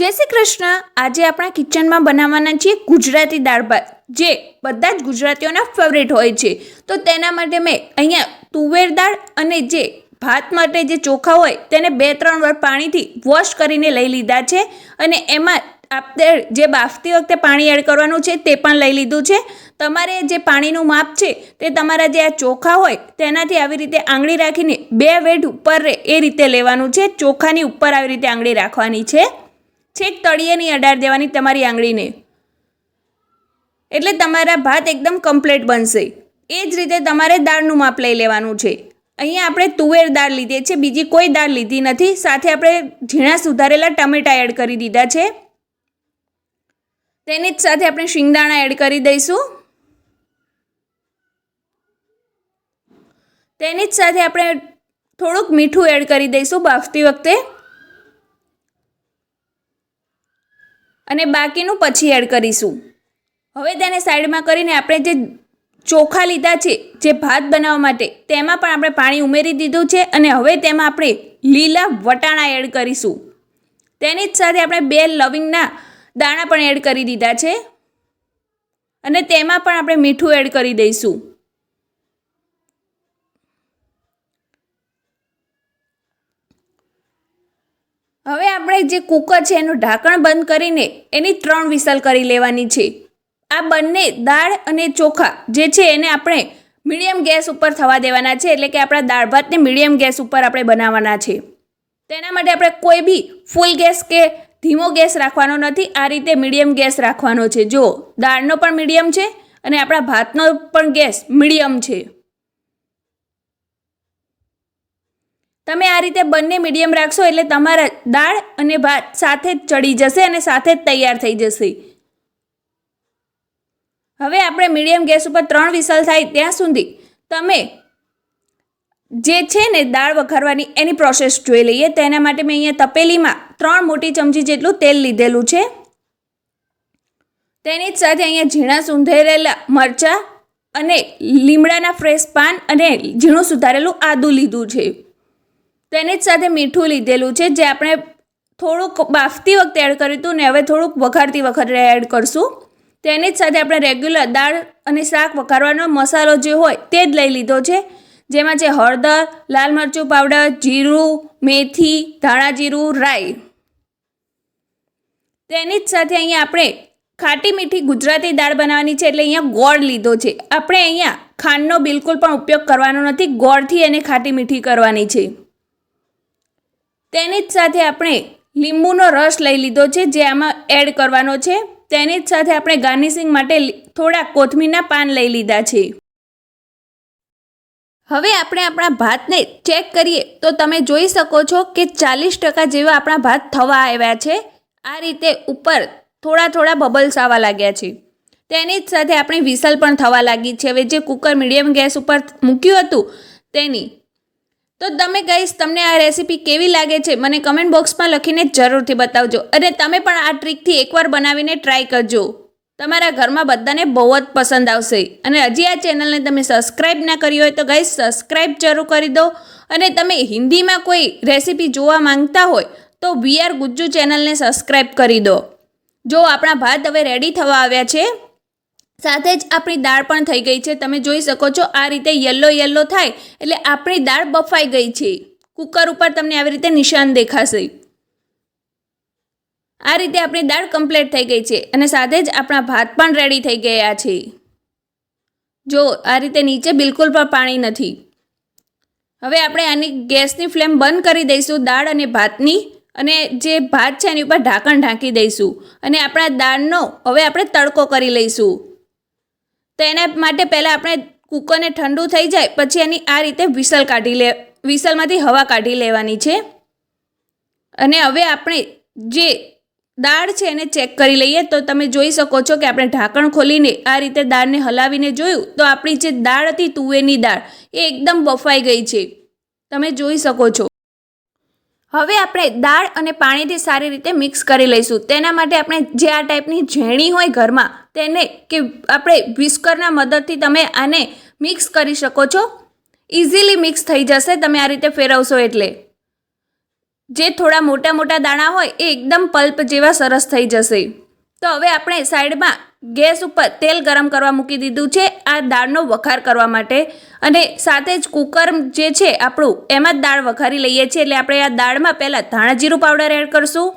જય શ્રી કૃષ્ણ. આજે આપણા કિચનમાં બનાવવાના છીએ ગુજરાતી દાળ ભાત, જે બધા જ ગુજરાતીઓના ફેવરેટ હોય છે. તો તેના માટે મેં અહીંયા તુવેર દાળ અને જે ભાત માટે જે ચોખા હોય તેને બે ત્રણ વાર પાણીથી વોશ કરીને લઈ લીધા છે અને એમાં આપણે જે બાફતી વખતે પાણી એડ કરવાનું છે તે પણ લઈ લીધું છે. તમારે જે પાણીનું માપ છે તે તમારા જે આ ચોખા હોય તેનાથી આવી રીતે આંગળી રાખીને બે વેઢ ઉપર રહે એ રીતે લેવાનું છે. ચોખાની ઉપર આવી રીતે આંગળી રાખવાની છે. છેક તળિયેની અડાર દેવાની તમારી આંગળીને. એટલે તમારા ભાત એકદમ કમ્પ્લીટ બનશે. એ જ રીતે તમારે દાળનું માપ લઈ લેવાનું છે. અહીંયા આપણે તુવેર દાળ લીધી છે, બીજી કોઈ દાળ લીધી નથી. સાથે આપણે ઝીણા સુધારેલા ટમેટા એડ કરી દીધા છે. તેની જ સાથે આપણે શિંગદાણા એડ કરી દઈશું. તેની જ સાથે આપણે થોડુંક મીઠું એડ કરી દઈશું બાફતી વખતે. અને બાકીનું પછી એડ કરીશું. હવે તેને સાઈડમાં કરીને આપણે જે ચોખા લીધા છે, જે ભાત બનાવવા માટે, તેમાં પણ આપણે પાણી ઉમેરી દીધું છે અને હવે તેમાં આપણે લીલા વટાણા એડ કરીશું. તેની જ સાથે આપણે બે લવિંગના દાણા પણ એડ કરી દીધા છે. અને તેમાં પણ આપણે મીઠું એડ કરી દઈશું. હવે આપણે જે કુકર છે એનું ઢાંકણ બંધ કરીને એની ત્રણ વિસલ કરી લેવાની છે. આ બંને દાળ અને ચોખા જે છે એને આપણે મીડિયમ ગેસ ઉપર થવા દેવાના છે, એટલે કે આપણા દાળ ભાતને મીડિયમ ગેસ ઉપર આપણે બનાવવાના છે. તેના માટે આપણે કોઈ બી ફૂલ ગેસ કે ધીમો ગેસ રાખવાનો નથી, આ રીતે મીડિયમ ગેસ રાખવાનો છે. જો દાળનો પણ મીડિયમ છે અને આપણા ભાતનો પણ ગેસ મીડિયમ છે. તમે આ રીતે બંને મીડિયમ રાખશો એટલે તમારા દાળ અને ભાત સાથે જ ચડી જશે અને સાથે જ તૈયાર થઈ જશે. હવે આપણે મીડિયમ ગેસ ઉપર ત્રણ વિસલ થાય ત્યાં સુધી તમે જે છે ને દાળ વઘારવાની એની પ્રોસેસ જોઈ લઈએ. તેના માટે મેં અહીંયા તપેલીમાં ત્રણ મોટી ચમચી જેટલું તેલ લીધેલું છે. તેની જ સાથે અહીંયા ઝીણા સુંધેરેલા મરચાં અને લીમડાના ફ્રેશ પાન અને ઝીણું સુધારેલું આદું લીધું છે. તેની જ સાથે મીઠું લીધેલું છે, જે આપણે થોડુંક બાફતી વખતે એડ કર્યું હતું ને હવે થોડુંક વઘારતી વખતે એડ કરશું. તેની જ સાથે આપણે રેગ્યુલર દાળ અને શાક વઘારવાનો મસાલો જે હોય તે જ લઈ લીધો છે, જેમાં છે હળદર, લાલ મરચું પાવડર જીરું, મેથી, ધાણા જીરું, રાઈ. તેની જ સાથે અહીંયા આપણે ખાટી મીઠી ગુજરાતી દાળ બનાવવાની છે, એટલે અહીંયા ગોળ લીધો છે. આપણે અહીંયા ખાંડનો બિલકુલ પણ ઉપયોગ કરવાનો નથી, ગોળથી એને ખાટી મીઠી કરવાની છે. તેની જ સાથે આપણે લીંબુનો રસ લઈ લીધો છે, જે આમાં એડ કરવાનો છે. તેની જ સાથે આપણે ગાર્નિશિંગ માટે થોડા કોથમીરના પાન લઈ લીધા છે. હવે આપણે આપણા ભાતને ચેક કરીએ, તો તમે જોઈ શકો છો કે ચાલીસ ટકા જેવા આપણા ભાત થવા આવ્યા છે. આ રીતે ઉપર થોડા થોડા બબલ્સ આવવા લાગ્યા છે. તેની જ સાથે આપણી વિસલ પણ થવા લાગી છે. હવે જે કુકર મીડિયમ ગેસ ઉપર મૂક્યું હતું, તેની તો તમે ગઈશ તમને આ રેસીપી કેવી લાગે છે, મને કમેન્ટ બોક્સમાં લખીને જરૂરથી બતાવજો. અને તમે પણ આ ટ્રીકથી એકવાર બનાવીને ટ્રાય કરજો. તમારા ઘરમાં બધાને બહુ જ પસંદ આવશે. અને હજી આ ચેનલને તમે સબસ્ક્રાઈબ ના કરી હોય તો ગાઈસ સબસ્ક્રાઈબ જરૂર કરી દો. અને તમે હિન્દીમાં કોઈ રેસીપી જોવા માંગતા હોય, તો વીઆર ગુજ્જુ ચેનલને સબસ્ક્રાઈબ કરી દો. જો આપણા ભાત હવે રેડી થવા આવ્યા છે સાથે જ આપણી દાળ પણ થઈ ગઈ છે. તમે જોઈ શકો છો, આ રીતે યલો યલો થાય એટલે આપણી દાળ બફાઈ ગઈ છે. કુકર ઉપર તમને આવી રીતે નિશાન દેખાશે. આ રીતે આપણી દાળ કમ્પ્લીટ થઈ ગઈ છે અને સાથે જ આપણા ભાત પણ રેડી થઈ ગયા છે. જો, આ રીતે નીચે બિલકુલ પણ પાણી નથી. હવે આપણે આની ગેસની ફ્લેમ બંધ કરી દઈશું દાળ અને ભાતની અને જે ભાત છે એની ઉપર ઢાંકણ ઢાંકી દઈશું. અને આપણા દાળનો હવે આપણે તડકો કરી લઈશું. તો એના માટે પહેલાં આપણે કૂકરને ઠંડુ થઈ જાય, પછી એની આ રીતે વિસલ કાઢી લે, વિસલમાંથી હવા કાઢી લેવાની છે. અને હવે આપણે જે દાળ છે એને ચેક કરી લઈએ. તો તમે જોઈ શકો છો કે આપણે ઢાંકણ ખોલીને આ રીતે દાળને હલાવીને જોયું. તો આપણી જે દાળ હતી તુવેરની દાળ, એ એકદમ બફાઈ ગઈ છે. તમે જોઈ શકો છો. હવે આપણે દાળ અને પાણીથી સારી રીતે મિક્સ કરી લઈશું. તેના માટે આપણે જે આ ટાઈપની ઝેણી હોય ઘરમાં, તેને કે આપણે વિસ્કરના મદદથી તમે આને મિક્સ કરી શકો છો. ઇઝીલી મિક્સ થઈ જશે, તમે આ રીતે ફેરવશો એટલે. જે થોડા મોટા મોટા દાણા હોય, એ એકદમ પલ્પ જેવા સરસ થઈ જશે. તો હવે આપણે સાઈડમાં ગેસ ઉપર તેલ ગરમ કરવા મૂકી દીધું છે. આ દાળનો વઘાર કરવા માટે અને સાથે જ કુકર જે છે આપણું, એમાં જ દાળ વઘારી લઈએ છીએ. એટલે આપણે આ દાળમાં પહેલાં ધાણા જીરું પાવડર એડ કરશું.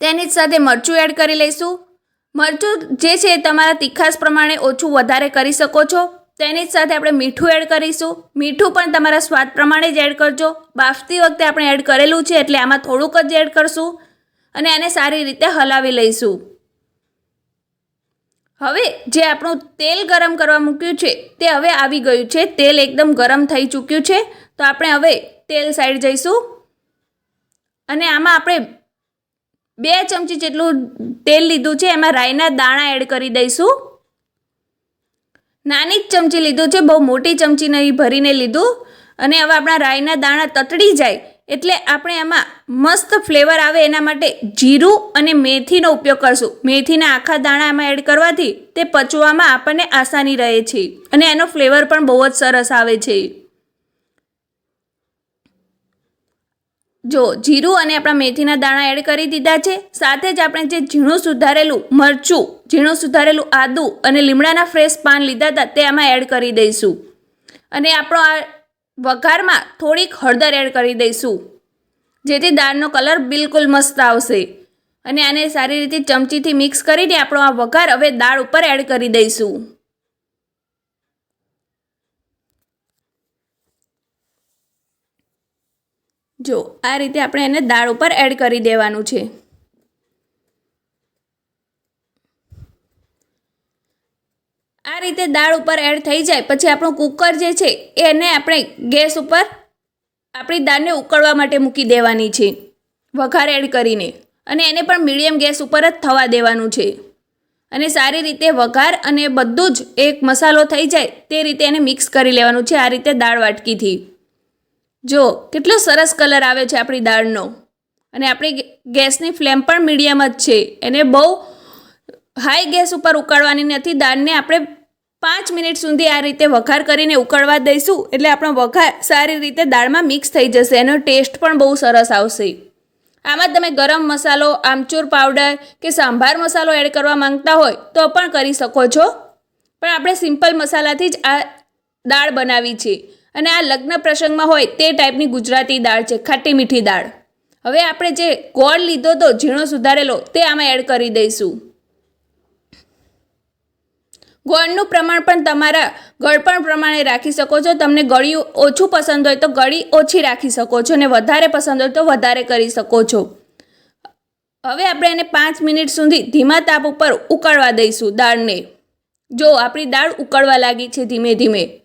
તેની જ સાથે મરચું એડ કરી લઈશું. મરચું જે છે તમારા તીખાસ પ્રમાણે ઓછું વધારે કરી શકો છો. તેની જ સાથે આપણે મીઠું એડ કરીશું. મીઠું પણ તમારા સ્વાદ પ્રમાણે જ એડ કરજો. બાફતી વખતે આપણે એડ કરેલું છે એટલે આમાં થોડુંક જ એડ કરશું. અને આને સારી રીતે હલાવી લઈશું. હવે જે આપણું તેલ ગરમ કરવા મૂક્યું છે, તે હવે આવી ગયું છે. તેલ એકદમ ગરમ થઈ ચૂક્યું છે. તો આપણે હવે તેલ સાઈડ જઈશું. અને આમાં આપણે બે ચમચી જેટલું તેલ લીધું છે. એમાં રાઈના દાણા એડ કરી દઈશું. નાની જ ચમચી લીધું છે. બહુ મોટી ચમચી નહીં ભરીને લીધું. અને હવે આપણા રાઈના દાણા તતડી જાય એટલે આપણે એમાં મસ્ત ફ્લેવર આવે એના માટે જીરું અને મેથીનો ઉપયોગ કરશું. મેથીના આખા દાણા એમાં એડ કરવાથી તે પચવામાં આપણને આસાની રહે છે અને એનો ફ્લેવર પણ બહુ જ સરસ આવે છે. જો જીરું અને આપણા મેથીના દાણા એડ કરી દીધા છે, સાથે જ આપણે જે ઝીણું સુધારેલું મરચું, ઝીણું સુધારેલું આદું અને લીમડાના ફ્રેશ પાન લીધા હતા તે આમાં એડ કરી દઈશું. અને આપણો આ વઘારમાં થોડીક હળદર એડ કરી દઈશું. જેથી દાળનો કલર બિલકુલ મસ્ત આવશે. અને આને સારી રીતે ચમચીથી મિક્સ કરીને આપણો આ વઘાર હવે દાળ ઉપર એડ કરી દઈશું. જો, આ રીતે આપણે એને દાળ ઉપર એડ કરી દેવાનું છે. આ રીતે દાળ ઉપર એડ થઈ જાય, પછી આપણું કુકર જે છે, એને આપણે ગેસ ઉપર આપણી દાળને ઉકળવા માટે મૂકી દેવાની છે, વઘાર એડ કરીને. અને એને પણ મીડિયમ ગેસ ઉપર જ થવા દેવાનું છે. અને સારી રીતે વઘાર અને બધું જ એક મસાલો થઈ જાય, તે રીતે એને મિક્સ કરી લેવાનું છે આ રીતે દાળ વાટકીથી. જો, કેટલો સરસ કલર આવે છે આપણી દાળનો. અને આપણી ગેસની ફ્લેમ પણ મીડિયમ જ છે, એને બહુ હાઈ ગેસ ઉપર ઉકાળવાની નથી, દાળને આપણે પાંચ મિનિટ સુધી આ રીતે વઘાર કરીને ઉકળવા દઈશું, એટલે આપણો વઘાર સારી રીતે દાળમાં મિક્સ થઈ જશે, એનો ટેસ્ટ પણ બહુ સરસ આવશે. આમાં તમે ગરમ મસાલો, આમચૂર પાવડર કે સાંભાર મસાલો એડ કરવા માંગતા હોય, તો પણ કરી શકો છો. પણ આપણે સિમ્પલ મસાલાથી જ આ દાળ બનાવી છે. અને આ લગ્ન પ્રસંગમાં હોય તે ટાઈપની ગુજરાતી દાળ છે, ખાટી મીઠી દાળ. હવે આપણે જે ગોળ લીધો હતો ઝીણો સુધારેલો, તે આમાં એડ કરી દઈશું. ગોળનું પ્રમાણ પણ તમારા ગળપણ પ્રમાણે રાખી શકો છો. તમને ગળ્યું ઓછું પસંદ હોય તો ગળી ઓછી રાખી શકો છો અને વધારે પસંદ હોય તો વધારે કરી શકો છો. હવે આપણે એને પાંચ મિનિટ સુધી ધીમા તાપ ઉપર ઉકળવા દઈશું દાળને. જો આપણી દાળ ઉકળવા લાગી છે ધીમે ધીમે.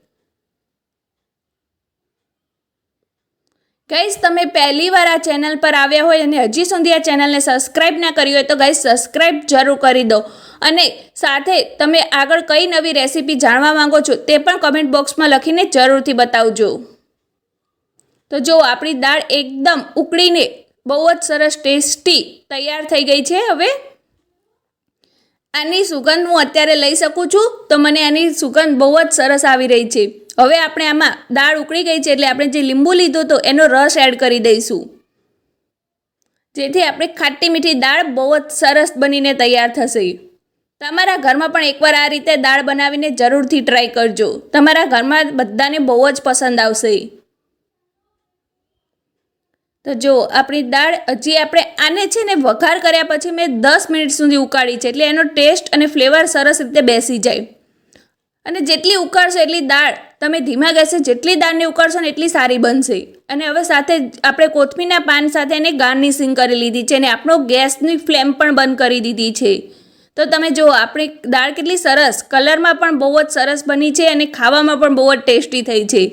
ગાઈસ તમે પહેલી વાર આ ચેનલ પર આવ્યા હોય અને હજી સુધી આ ચેનલને સબસ્ક્રાઈબ ના કરી હોય તો ગાઈસ સબસ્ક્રાઈબ જરૂર કરી દો. અને સાથે તમે આગળ કઈ નવી રેસીપી જાણવા માંગો છો તે પણ કમેન્ટ બોક્સમાં લખીને જરૂરથી બતાવજો. તો જો આપણી દાળ એકદમ ઉકળીને બહુ જ સરસ ટેસ્ટી તૈયાર થઈ ગઈ છે હવે. આની સુગંધ હું અત્યારે લઈ શકું છું તો મને આની સુગંધ બહુ જ સરસ આવી રહી છે. હવે આપણે આમાં દાળ ઉકળી ગઈ છે એટલે આપણે જે લીંબુ લીધો હતો, એનો રસ એડ કરી દઈશું. જેથી આપણે ખાટી મીઠી દાળ બહુ જ સરસ બનીને તૈયાર થશે. તમારા ઘરમાં પણ એકવાર આ રીતે દાળ બનાવીને જરૂરથી ટ્રાય કરજો. તમારા ઘરમાં બધાને બહુ જ પસંદ આવશે. તો જો, આપણી દાળ હજી આપણે આને છે ને વઘાર કર્યા પછી મેં દસ મિનિટ સુધી ઉકાળી છે, એટલે એનો ટેસ્ટ અને ફ્લેવર સરસ રીતે બેસી જાય. અને જેટલી ઉકાળશો એટલી દાળ તમે ધીમા ગેસે જેટલી દાળને ઉકાળશો ને એટલી સારી બનશે. અને હવે સાથે આપણે કોથમીના પાન સાથે એને ગાર્નિશિંગ કરી લીધી છે અને આપણો ગેસની ફ્લેમ પણ બંધ કરી દીધી છે. તો તમે જુઓ, આપણી દાળ કેટલી સરસ, કલરમાં પણ બહુ જ સરસ બની છે અને ખાવામાં પણ બહુ જ ટેસ્ટી થઈ છે.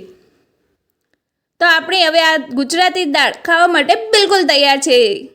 તો આપણી હવે આ ગુજરાતી દાળ ખાવા માટે બિલકુલ તૈયાર છે.